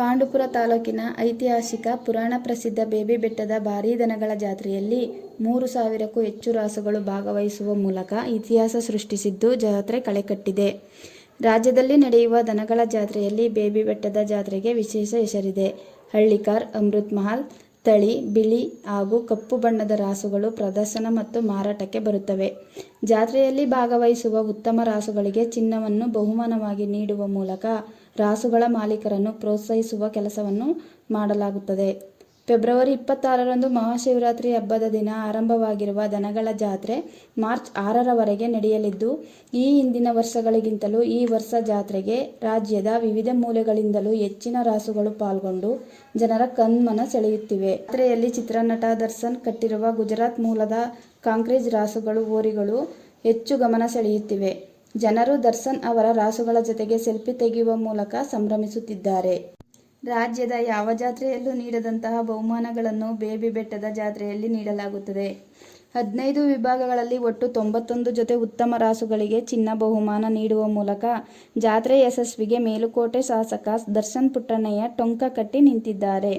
ಪಾಂಡುಪುರ ತಾಲೂಕಿನ ಐತಿಹಾಸಿಕ ಪುರಾಣ ಪ್ರಸಿದ್ಧ ಬೇಬಿ ಬೆಟ್ಟದ ಭಾರೀ ದನಗಳ ಜಾತ್ರೆಯಲ್ಲಿ ಮೂರು ಸಾವಿರಕ್ಕೂ ಹೆಚ್ಚು ರಾಸುಗಳು ಭಾಗವಹಿಸುವ ಮೂಲಕ ಇತಿಹಾಸ ಸೃಷ್ಟಿಸಿದ್ದು ಜಾತ್ರೆ ಕಳೆಕಟ್ಟಿದೆ. ರಾಜ್ಯದಲ್ಲಿ ನಡೆಯುವ ದನಗಳ ಜಾತ್ರೆಯಲ್ಲಿ ಬೇಬಿ ಬೆಟ್ಟದ ಜಾತ್ರೆಗೆ ವಿಶೇಷ ಹೆಸರಿದೆ. ಹಳ್ಳಿಕಾರ್, ಅಮೃತ್ ಮಹಲ್, ತಳಿ, ಬಿಳಿ ಹಾಗೂ ಕಪ್ಪು ಬಣ್ಣದ ರಾಸುಗಳು ಪ್ರದರ್ಶನ ಮತ್ತು ಮಾರಾಟಕ್ಕೆ ಬರುತ್ತವೆ. ಜಾತ್ರೆಯಲ್ಲಿ ಭಾಗವಹಿಸುವ ಉತ್ತಮ ರಾಸುಗಳಿಗೆ ಚಿನ್ನವನ್ನು ಬಹುಮಾನವಾಗಿ ನೀಡುವ ಮೂಲಕ ರಾಸುಗಳ ಮಾಲೀಕರನ್ನು ಪ್ರೋತ್ಸಾಹಿಸುವ ಕೆಲಸವನ್ನು ಮಾಡಲಾಗುತ್ತದೆ. ಫೆಬ್ರವರಿ ಇಪ್ಪತ್ತಾರರಂದು ಮಹಾಶಿವರಾತ್ರಿ ಹಬ್ಬದ ದಿನ ಆರಂಭವಾಗಿರುವ ದನಗಳ ಜಾತ್ರೆ ಮಾರ್ಚ್ ಆರರವರೆಗೆ ನಡೆಯಲಿದ್ದು, ಈ ಹಿಂದಿನ ವರ್ಷಗಳಿಗಿಂತಲೂ ಈ ವರ್ಷ ಜಾತ್ರೆಗೆ ರಾಜ್ಯದ ವಿವಿಧ ಮೂಲೆಗಳಿಂದಲೂ ಹೆಚ್ಚಿನ ರಾಸುಗಳು ಪಾಲ್ಗೊಂಡು ಜನರ ಕಣ್ಮನ ಸೆಳೆಯುತ್ತಿವೆ. ಜಾತ್ರೆಯಲ್ಲಿ ಚಿತ್ರನಟ ದರ್ಶನ್ ಕಟ್ಟಿರುವ ಗುಜರಾತ್ ಮೂಲದ ಕಾಂಕ್ರೀಜ್ ರಾಸುಗಳು, ಹೋರಿಗಳು ಹೆಚ್ಚು ಗಮನ ಸೆಳೆಯುತ್ತಿವೆ. ಜನರು ದರ್ಶನ್ ಅವರ ರಾಸುಗಳ ಜೊತೆಗೆ ಸೆಲ್ಫಿ ತೆಗೆಯುವ ಮೂಲಕ ಸಂಭ್ರಮಿಸುತ್ತಿದ್ದಾರೆ. ರಾಜ್ಯದ ಯಾವ ಜಾತ್ರೆಯಲ್ಲೂ ನೀಡದಂತಹ ಬಹುಮಾನಗಳನ್ನು ಬೇಬಿ ಬೆಟ್ಟದ ಜಾತ್ರೆಯಲ್ಲಿ ನೀಡಲಾಗುತ್ತದೆ. ಹದಿನೈದು ವಿಭಾಗಗಳಲ್ಲಿ ಒಟ್ಟು ತೊಂಬತ್ತೊಂದು ಜೊತೆ ಉತ್ತಮ ರಾಸುಗಳಿಗೆ ಚಿನ್ನ ಬಹುಮಾನ ನೀಡುವ ಮೂಲಕ ಜಾತ್ರೆ ಯಶಸ್ವಿಗೆ ಮೇಲುಕೋಟೆ ಶಾಸಕ ದರ್ಶನ್ ಪುಟ್ಟಣ್ಣಯ್ಯ ಟೊಂಕ ಕಟ್ಟಿ ನಿಂತಿದ್ದಾರೆ.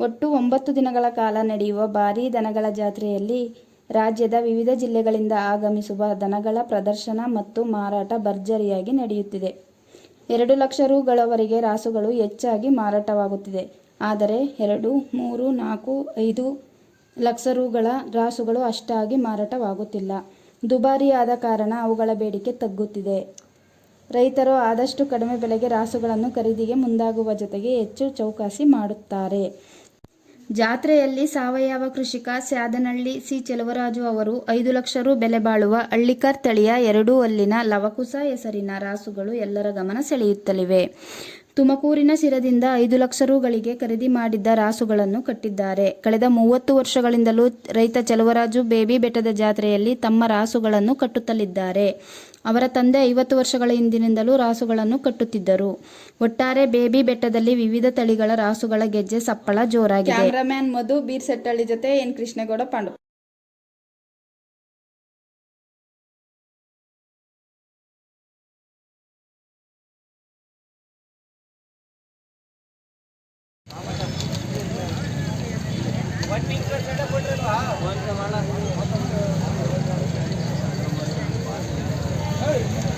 ಒಟ್ಟು ಒಂಬತ್ತು ದಿನಗಳ ಕಾಲ ನಡೆಯುವ ಭಾರೀ ದನಗಳ ಜಾತ್ರೆಯಲ್ಲಿ ರಾಜ್ಯದ ವಿವಿಧ ಜಿಲ್ಲೆಗಳಿಂದ ಆಗಮಿಸುವ ದನಗಳ ಪ್ರದರ್ಶನ ಮತ್ತು ಮಾರಾಟ ಭರ್ಜರಿಯಾಗಿ ನಡೆಯುತ್ತಿದೆ. ಎರಡು ಲಕ್ಷ ರುಗಳವರೆಗೆ ರಾಸುಗಳು ಹೆಚ್ಚಾಗಿ ಮಾರಾಟವಾಗುತ್ತಿದೆ. ಆದರೆ ಎರಡು, ಮೂರು, ನಾಲ್ಕು, ಐದು ಲಕ್ಷ ರುಗಳ ರಾಸುಗಳು ಅಷ್ಟಾಗಿ ಮಾರಾಟವಾಗುತ್ತಿಲ್ಲ. ದುಬಾರಿಯಾದ ಕಾರಣ ಅವುಗಳ ಬೇಡಿಕೆ ತಗ್ಗುತ್ತಿದೆ. ರೈತರು ಆದಷ್ಟು ಕಡಿಮೆ ಬೆಲೆಗೆ ರಾಸುಗಳನ್ನು ಖರೀದಿಗೆ ಮುಂದಾಗುವ ಜೊತೆಗೆ ಹೆಚ್ಚು ಚೌಕಾಸಿ ಮಾಡುತ್ತಾರೆ. ಜಾತ್ರೆಯಲ್ಲಿ ಸಾವಯವ ಕೃಷಿಕ ಸ್ಯಾದನಹಳ್ಳಿ ಸಿ ಚೆಲುವರಾಜು ಅವರು ಐದು ಲಕ್ಷ ರು ಬೆಲೆ ಬಾಳುವ ಹಳ್ಳಿಕಾರ್ ತಳಿಯ ಎರಡೂ ಅಲ್ಲಿನ ಲವಕುಸ ಹೆಸರಿನ ರಾಸುಗಳು ಎಲ್ಲರ ಗಮನ ಸೆಳೆಯುತ್ತಲಿವೆ. ತುಮಕೂರಿನ ಸಿರದಿಂದ ಐದು ಲಕ್ಷ ರುಗಳಿಗೆ ಖರೀದಿ ಮಾಡಿದ್ದ ರಾಸುಗಳನ್ನು ಕಟ್ಟಿದ್ದಾರೆ. ಕಳೆದ ಮೂವತ್ತು ವರ್ಷಗಳಿಂದಲೂ ರೈತ ಚಲುವರಾಜು ಬೇಬಿ ಬೆಟ್ಟದ ಜಾತ್ರೆಯಲ್ಲಿ ತಮ್ಮ ರಾಸುಗಳನ್ನು ಕಟ್ಟುತ್ತಲಿದ್ದಾರೆ. ಅವರ ತಂದೆ ಐವತ್ತು ವರ್ಷಗಳ ಹಿಂದಿನಿಂದಲೂ ರಾಸುಗಳನ್ನು ಕಟ್ಟುತ್ತಿದ್ದರು. ಒಟ್ಟಾರೆ ಬೇಬಿ ಬೆಟ್ಟದಲ್ಲಿ ವಿವಿಧ ತಳಿಗಳ ರಾಸುಗಳ ಗೆಜ್ಜೆ ಸಪ್ಪಳ ಜೋರಾಗಿದೆ. ಕ್ಯಾಮ್ರಾಮ್ಯಾನ್ ಮಧು, ಬೀರ್ ಸೆಟ್ಟಳ್ಳಿ ಜೊತೆ ಎನ್. ಕೃಷ್ಣೇಗೌಡ, ಪಾಂಡು. Hey!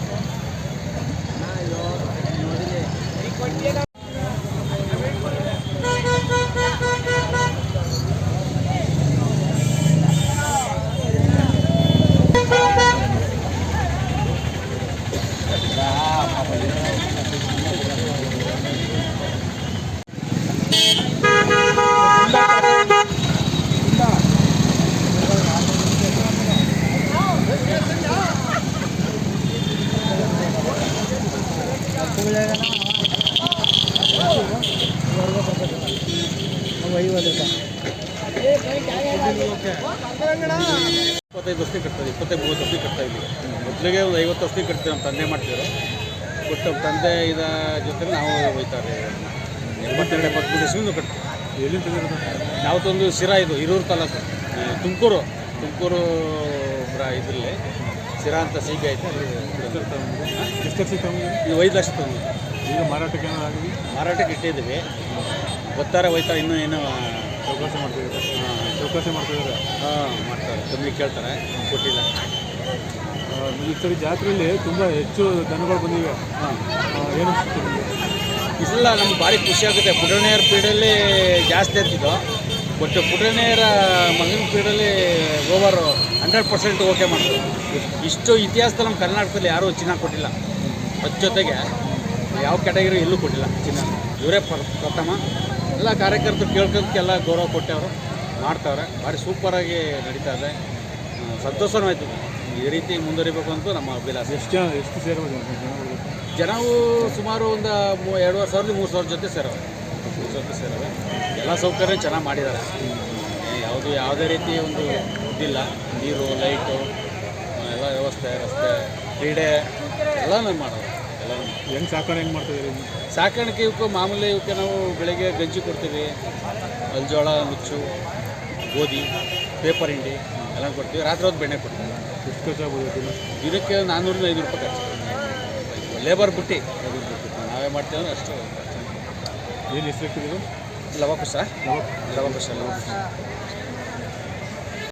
ಇಪ್ಪತ್ತೈದು ವರ್ಷಕ್ಕೆ ಕಟ್ತಾರೆ ಇಪ್ಪತ್ತೈದು ಮೂವತ್ತು ವರ್ಷಕ್ಕೆ ಕಟ್ತಾ ಇದ್ದೀವಿ. ಮೊದಲಿಗೆ ಒಂದು ಐವತ್ತು ವರ್ಷಕ್ಕೆ ಕಟ್ತೀವಿ ನಮ್ಮ ತಂದೆ ಮಾಡ್ತಿದ್ರು. ಬಟ್ ನಮ್ಮ ತಂದೆ ಇದ ಜೊತೆ ನಾವು ಹೋಯ್ತಾರೆ ಎಂಬತ್ತೆರಡು ಎಪ್ಪತ್ಮೂರು ಇಸ್ವಿಂದು ಕಟ್ತೀವಿ. ಎಲ್ಲಿ ಯಾವತ್ತೊಂದು ತಂದು ಶಿರಾ ಇದು ಹಿರೂರು ತಾಲೂಕು. ತುಮಕೂರು ತುಮಕೂರು ಇದರಲ್ಲಿ. ಶಿರಾ ಅಂತ ಸೀಗೆ ಐತೆ. ಇದು ಐದು ಲಕ್ಷ ತಂದು ಈಗ ಮಾರಾಟಕ್ಕೆ ಆಗಿದೆ ಮಾರಾಟಕ್ಕೆ ಇಟ್ಟಿದ್ದೀವಿ. ಗೊತ್ತಾರೆ ಹೋಯ್ತಾರೆ ಇನ್ನೂ ಏನೋ ಚೌಕಾಸಿ ಮಾಡ್ತಿದ್ದಾರೆ. ಹಾಂ ಚೌಕಾಸಿ ಮಾಡ್ತಿದ್ದಾರೆ? ಹಾಂ ಮಾಡ್ತಾರೆ. ಕಮ್ಮಿ ಕೇಳ್ತಾರೆ ಕೊಟ್ಟಿಲ್ಲ. ಈ ಸರಿ ಜಾತ್ರೆಯಲ್ಲಿ ತುಂಬ ಹೆಚ್ಚು ದನಗಳು ಬಂದಿವೆ. ಹಾಂ. ಏನು ಇಲ್ಲ ನಮ್ಗೆ? ಭಾರಿ ಖುಷಿ ಆಗುತ್ತೆ. ಪೀಡಲ್ಲಿ ಜಾಸ್ತಿ ಇರ್ತಿದ್ದು ಬಟ್ ಪುಟನೇರ ಮಗನ ಪೀಡಲ್ಲಿ ಓವರು ಹಂಡ್ರೆಡ್ ಪರ್ಸೆಂಟ್ ಓಕೆ ಮಾಡ್ತಾರೆ. ಇಷ್ಟು ಇತಿಹಾಸದಲ್ಲಿ ನಮ್ಮ ಕರ್ನಾಟಕದಲ್ಲಿ ಯಾರೂ ಚಿನ್ನ ಕೊಟ್ಟಿಲ್ಲ. ಅದ್ರ ಜೊತೆಗೆ ಯಾವ ಕ್ಯಾಟಗರಿ ಎಲ್ಲೂ ಕೊಟ್ಟಿಲ್ಲ ಚಿನ್ನ. ಇವರೇ ಪ್ರ ಪ್ರಥಮ. ಎಲ್ಲ ಕಾರ್ಯಕರ್ತರು ಕೇಳ್ಕೊಂಡ್ಕೆಲ್ಲ ಗೌರವ ಕೊಟ್ಟವರು ಮಾಡ್ತಾವ್ರೆ. ಭಾರಿ ಸೂಪರಾಗಿ ನಡೀತಾ ಇದೆ. ಸಂತೋಷವೂ ಸಂತೋಷನೂ ಆಯ್ತು ಈ ರೀತಿ ಮುಂದುವರಿಬೇಕು ಅಂತ ನಮ್ಮ ಅಭಿಲಾಷೆ. ಎಷ್ಟು ಜನ ಎಷ್ಟು ಸೇರ್ಬೋದು ಜನವು ಸುಮಾರು ಒಂದು ಎರಡೂವರೆ ಸಾವಿರದ ಮೂರು ಸಾವಿರ ಜೊತೆ ಸೇರವೆ ಎಲ್ಲ ಸೌಕರ್ಯ ಚೆನ್ನಾಗಿ ಮಾಡಿದ್ದಾರೆ. ಯಾವುದು ಯಾವುದೇ ರೀತಿ ಒಂದು ಇದಿಲ್ಲ. ನೀರು ಲೈಟು ಎಲ್ಲ ವ್ಯವಸ್ಥೆ ರಸ್ತೆ ಕ್ರೀಡೆ ಎಲ್ಲನೂ ಮಾಡೋದು ಎಲ್ಲ ಹೆಂಗೆ ಸಾಕಣೆ ಹೆಂಗೆ ಮಾಡ್ತಿದ್ದೀರಿ ಸಾಕಾಣಿಕೆ ಇವಕ್ಕೆ ಮಾಮೂಲಿ ಇವಕ್ಕೆ ನಾವು ಬೆಳಗ್ಗೆ ಗಂಜಿ ಕೊಡ್ತೀವಿ. ಅಲ್ಜೋಳ ನುಚ್ಚು ಗೋಧಿ ಪೇಪರ್ ಹಿಂಡಿ ಎಲ್ಲ ಕೊಡ್ತೀವಿ. ರಾತ್ರಿ ಹೊತ್ತು ಬೆಣ್ಣೆ ಕೊಡ್ತೀವಿ. ಎಷ್ಟು ಖರ್ಚಾಗ್ಬೋದು ಇದಕ್ಕೆ ನಾನ್ನೂರಿಂದ ಐನೂರು ರೂಪಾಯಿ ಖರ್ಚು. ಲೇಬರ್ ಬಿಟ್ಟು. ನಾವೇ ಮಾಡ್ತೀವಿ ಅಂದ್ರೆ ಅಷ್ಟು. ಏನು ಹೆಸರು ಇಟ್ಟಿದ್ದೀವಿ ಲವಕುಶ. ಲವಕುಶ. ಲವಕುಶ.